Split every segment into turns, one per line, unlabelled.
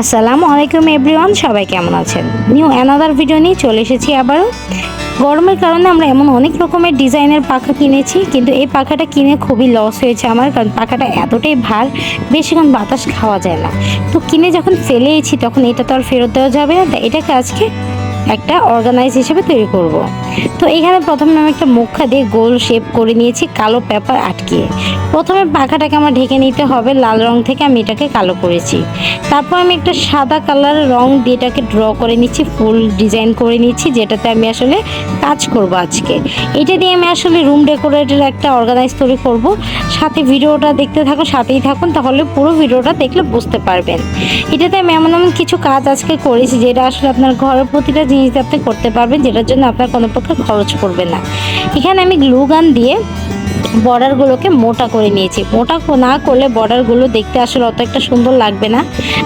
আসসালামু আলাইকুম এভরিওয়ান, সবাই কেমন আছেন? নিউ অ্যানাদার ভিডিও নিয়ে চলে এসেছি আবারও। গরমের কারণে আমরা এমন অনেক রকমের ডিজাইনের পাখা কিনেছি, কিন্তু এই পাখাটা কিনে খুবই লস হয়েছে আমার, কারণ পাখাটা এতটাই ভার বেশিক্ষণ বাতাস খাওয়া যায় না। তো কিনে যখন ফেলেছি, তখন এটা তো আর ফেরত দেওয়া যাবে না এটাকে আজকে একটা অর্গানাইজ হিসেবে তৈরি করব। তো এখানে প্রথমে আমি একটা মুখা দিয়ে গোল শেপ করে নিয়েছি, কালো পেপার আটকিয়ে। প্রথমে পাখাটাকে আমার ঢেকে নিতে হবে, লাল রং থেকে আমি এটাকে কালো করেছি। তারপর আমি একটা সাদা কালার রং দিয়ে এটাকে ড্র করে নিচ্ছি, ফুল ডিজাইন করে নিচ্ছি, যেটাতে আমি আসলে কাজ করব আজকে। এটা দিয়ে আমি আসলে রুম ডেকোরেটের একটা অর্গানাইজ তৈরি করব। সাথে ভিডিওটা দেখতে থাকো, সাথেই থাকুন, তাহলে পুরো ভিডিওটা দেখলে বুঝতে পারবেন। এটাতে আমি এমন এমন কিছু কাজ আজকে করেছি, যেটা আসলে আপনার ঘরের প্রতিটা জিনিস আপনি করতে পারবেন, যেটার জন্য আপনার কোনো প্রকার খরচ পড়বে না। এখানে আমি গ্লু গান দিয়ে বর্ডারগুলোকে মোটা করে নিয়েছি। মোটা না করলে বর্ডারগুলো দেখতে আসলে অত একটা সুন্দর লাগবে না।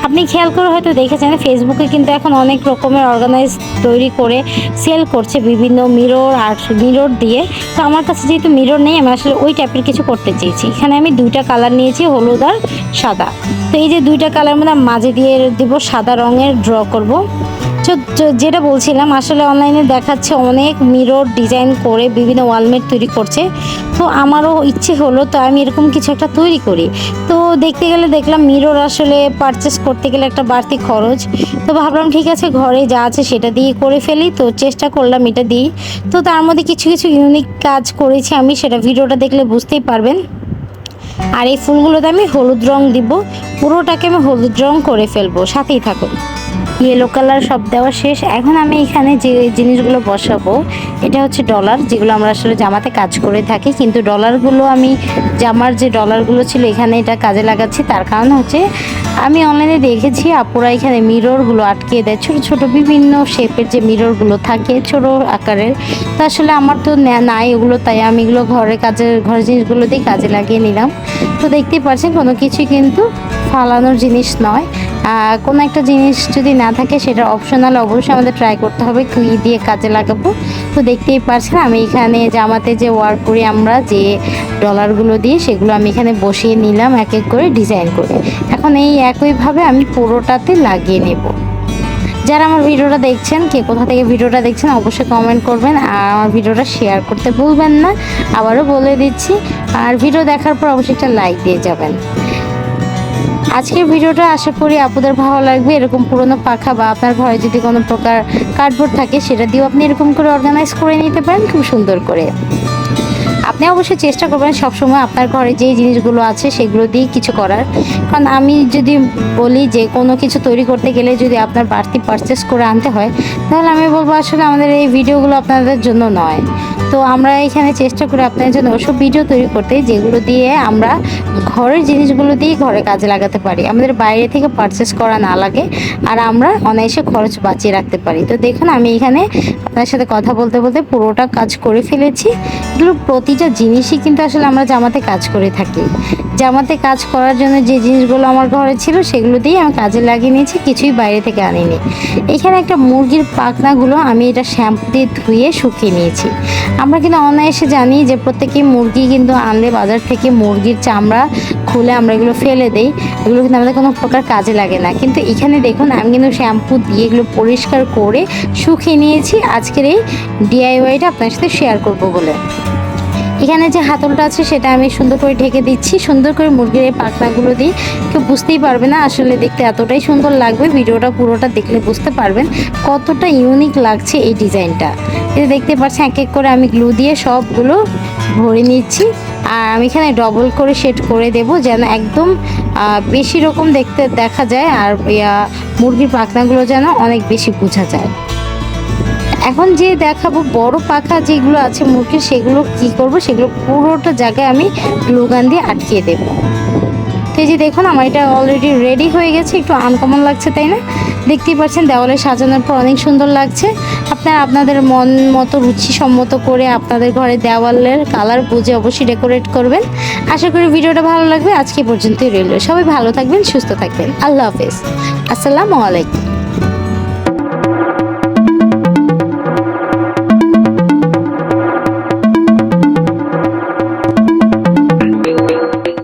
আপনি খেয়াল করে হয়তো দেখেছেন ফেসবুকে কিন্তু এখন অনেক রকমের অর্গানাইজ তৈরি করে সেল করছে বিভিন্ন মিরর আর মিরর দিয়ে। তো আমার কাছে যেহেতু মিরর নেই, আমি আসলে ওই টাইপের কিছু করতে চেয়েছি। এখানে আমি দুইটা কালার নিয়েছি, হলুদ আর সাদা। তো এই যে দুইটা কালার মধ্যে আমি মাঝে দিয়ে দিব সাদা রঙের ড্র করব। তো যেটা বলছিলাম, আসলে অনলাইনে দেখাচ্ছে অনেক মিরর ডিজাইন করে বিভিন্ন ওয়ালমেট তৈরি করছে। তো আমারও ইচ্ছে হলো, তো আমি এরকম কিছু একটা তৈরি করি। তো দেখতে গেলে দেখলাম মিরর আসলে পারচেস করতে গেলে একটা বাড়তি খরচ। তো ভাবলাম, ঠিক আছে, ঘরে যা আছে সেটা দিয়ে করে ফেলি। তো চেষ্টা করলাম এটা দিই। তো তার মধ্যে কিছু কিছু ইউনিক কাজ করেছি আমি, সেটা ভিডিওটা দেখলে বুঝতেই পারবেন। আর এই ফুলগুলোতে আমি হলুদ রং দিব। পুরোটাকে আমি হলুদ রং করে ফেলব। সাথেই থাকুন। ইয়েলো কালার সব দেওয়া শেষ। এখন আমি এখানে যে জিনিসগুলো বসাবো, এটা হচ্ছে ডলার যেগুলো আমরা আসলে জামাতে কাজ করে থাকি। কিন্তু ডলারগুলো আমি, জামার যে ডলারগুলো ছিল, এখানে এটা কাজে লাগাচ্ছি। তার কারণ হচ্ছে, আমি অনলাইনে দেখেছি, আপুরা এখানে মিররগুলো আটকিয়ে দেয়। ছোট ছোট বিভিন্ন শেপের যে মিররগুলো থাকে, ছোট আকারের। তা আসলে আমার তো নাই ওগুলো তাই আমি এগুলো ঘরে কাজের, ঘরের জিনিসগুলো দিয়ে কাজে লাগিয়ে নিলাম। তো দেখতেই পাচ্ছেন কোনো কিছুই কিন্তু ফালানোর জিনিস নয়। কোনো একটা জিনিস যদি না থাকে সেটা অপশনাল অবশ্যই আমাদের ট্রাই করতে হবে, কি দিয়ে কাজে লাগাবো। তো দেখতেই পাচ্ছেন আমি এখানে জামাতে যে ওয়ার্ক করি আমরা, যে ডলারগুলো দিয়ে, সেগুলো আমি এখানে বসিয়ে নিলাম, এক এক করে ডিজাইন করে। এখন এই একইভাবে আমি পুরোটাতে লাগিয়ে নেব। যারা আমার ভিডিওটা দেখছেন, কে কোথা থেকে ভিডিওটা দেখছেন, অবশ্যই কমেন্ট করবেন, আর আমার ভিডিওটা শেয়ার করতে ভুলবেন না। আবারও বলে দিচ্ছি, আর ভিডিও দেখার পর অবশ্যই একটা লাইক দিয়ে যাবেন। আজকের ভিডিওটা আশা করি আপনাদের ভালো লাগবে, এরকম পুরনো পাখা বা আপনার ঘরে যদি কোনো প্রকার কার্ডবোর্ড থাকে, সেটা দিয়েও আপনি এরকম করে অর্গানাইজ করে নিতে পারেন, খুব সুন্দর করে। আপনি অবশ্যই চেষ্টা করবেন সবসময় আপনার ঘরে যে জিনিসগুলো আছে সেগুলো দিয়ে কিছু করার। কারণ আমি যদি বলি যে কোনো কিছু তৈরি করতে গেলে যদি আপনার বাড়তি পারচেস করে আনতে হয়, তাহলে আমি বলব আসলে আমাদের এই ভিডিওগুলো আপনাদের জন্য নয়। তো আমরা এখানে চেষ্টা করি আপনাদের জন্য ওসব ভিডিও তৈরি করতে যেগুলো দিয়ে আমরা ঘরের জিনিসগুলো দিয়ে ঘরে কাজে লাগাতে পারি। আমাদের বাইরে থেকে পারচেস করা না লাগে আর আমরা অনায়াসে খরচ বাঁচিয়ে রাখতে পারি। তো দেখুন আমি এখানে আপনার সাথে কথা বলতে বলতে পুরোটা কাজ করে ফেলেছি। এগুলো প্রতিটা জিনিসই কিন্তু আসলে আমরা জামাতে কাজ করে থাকি। জামাতে কাজ করার জন্য যে জিনিসগুলো আমার ঘরে ছিল সেগুলো দিয়ে আমি কাজে লাগিয়ে নিয়েছি, কিছুই বাইরে থেকে আনিনি। এখানে একটা মুরগির পাখনাগুলো আমি এটা শ্যাম্পু দিয়ে ধুয়ে শুকিয়ে নিয়েছি। আমরা কিন্তু অনায়াসে জানি যে প্রত্যেকেই মুরগি কিন্তু আনলে বাজার থেকে মুরগির চামড়া খুলে আমরা এগুলো ফেলে দেই, এগুলো কিন্তু আমাদের কোনো প্রকার কাজে লাগে না। কিন্তু এখানে দেখুন, আমি কিন্তু শ্যাম্পু দিয়ে এগুলো পরিষ্কার করে শুকিয়ে নিয়েছি। আজকের এই ডিআইওয়াইটা আপনার সাথে শেয়ার করব বলে। এখানে যে হাতলটা আছে সেটা আমি সুন্দর করে ঢেকে দিচ্ছি। সুন্দর করে মুরগির এই পাখনাগুলো দিই কেউ বুঝতেই পারবে না আসলে দেখতে এতটাই সুন্দর লাগবে। ভিডিওটা পুরোটা দেখলে বুঝতে পারবেন কতটা ইউনিক লাগছে এই ডিজাইনটা। এটা দেখতে পাচ্ছেন, এক এক করে আমি গ্লু দিয়ে সবগুলো ভরে নিচ্ছি। আর আমি এখানে ডবল করে সেট করে দেব যেন একদম বেশি রকম দেখতে দেখা যায় আর মুরগির পাখনাগুলো যেন অনেক বেশি বোঝা যায়। এখন যে দেখাবো বড় পাখা যেগুলো আছে মুরগির সেগুলো কি করব? সেগুলো পুরোটা জায়গায় আমি গ্লুগান দিয়ে আটকিয়ে দেব। তো যে দেখুন, আমার এটা অলরেডি রেডি হয়ে গেছে। একটু আনকমন লাগছে, তাই না? দেখতেই পাচ্ছেন, দেওয়ালে সাজানোর পর অনেক সুন্দর লাগছে। আপনারা আপনাদের মন মতো রুচি সম্মত করে আপনাদের ঘরে দেওয়ালের কালার বুঝে অবশ্যই ডেকোরেট করবেন। আশা করি ভিডিওটা ভালো লাগবে। আজকে পর্যন্তই রইল। সবাই ভালো থাকবেন, সুস্থ থাকবেন। আল্লাহ হাফেজ। আসসালামু আলাইকুম।